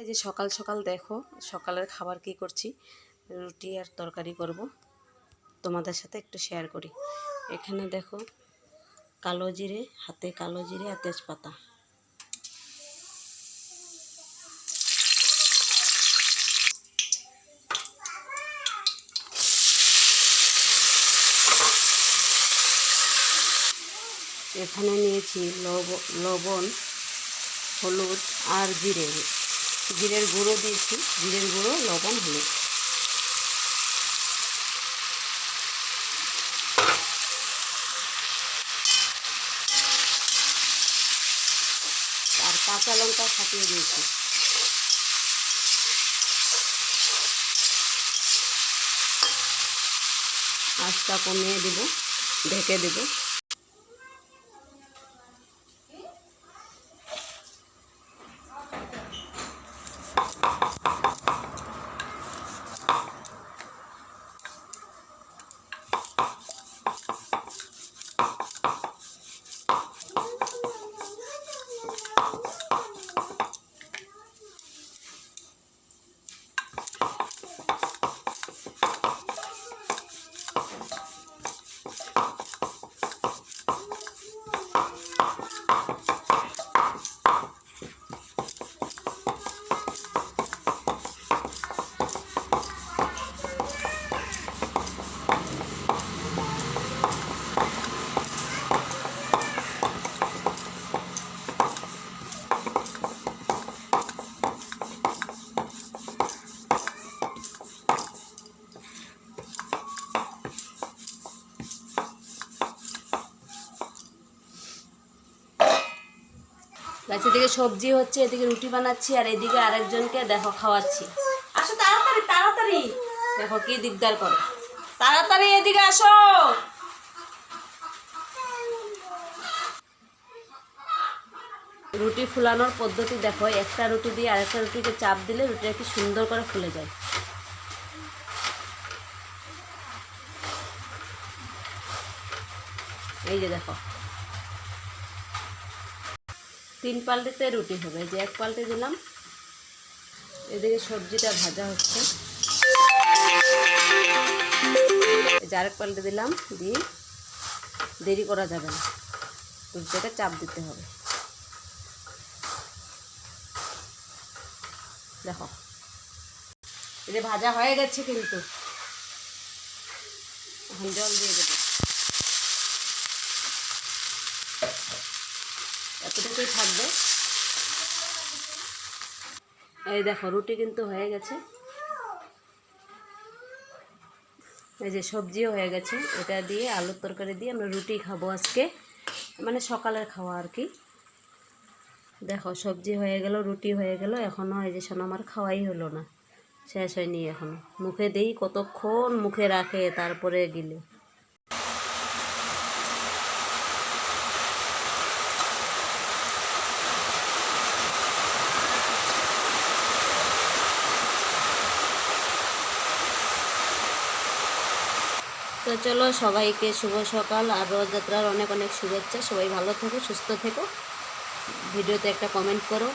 এই যে সকাল সকাল দেখো, সকালের খাবার কি করছি? রুটি আর তরকারি করব। তোমাদের সাথে একটু শেয়ার করি। এখানে দেখো, কালো জিরে, হাতে কালো জিরে আর তেজপাতা। এখানে নিয়েছি লব- লবণ, হলুদ আর জিরে। জিরের গুঁড়ো দিয়েছি। জিরের গুঁড়ো, লবণ, হলুদ। আর কাঁচা লঙ্কা ফাটিয়ে দিয়েছি। আঁচটা কমিয়ে দেব, ঢেকে দেবো। এদিকে সবজি হচ্ছে, এদিকে রুটি বানাচ্ছি, আর এদিকে আরেকজনকে দেখো খাওয়াচ্ছি। আসো তাড়াতাড়ি তাড়াতাড়ি। দেখো কি দিকদার করে। তাড়াতাড়ি এদিকে আসো। রুটি ফুলানোর পদ্ধতি দেখো, একটা রুটি দিয়ে আরেকটা রুটিকে চাপ দিলে রুটিটা কি সুন্দর করে ফুলে যায়। এই যে দেখো তিন পাল্টিতে রুটি হবে, যে এক পাল্টে দিলাম, এদিকে সবজিটা ভাজা হচ্ছে। আরেক পাল্টে দিলাম, দিয়ে দেরি করা যাবে না রুটিটাকে চাপ দিতে হবে। দেখো যে ভাজা হয়ে গেছে কিন্তু। জল দিয়ে দেবো। এতটুকুই থাকবে। এই দেখো, রুটি কিন্তু হয়ে গেছে। এই যে সবজিও হয়ে গেছে। এটা দিয়ে আলুর তরকারি দিয়ে আমরা রুটি খাব আজকে। মানে সকালের খাওয়া আর কি। দেখো, সবজি হয়ে গেল, রুটি হয়ে গেল। এখনও এই যে শোনো আমার খাওয়াই হলো না। শেষ হয়নি এখনও। মুখে দেই কতক্ষণ মুখে রাখে, তারপরে গিলে। তো চলো সবাইকে শুভ সকাল আর রথযাত্রার অনেক অনেক শুভেচ্ছা। সবাই ভালো থেকো, সুস্থ থেকো। ভিডিওতে একটা কমেন্ট করো।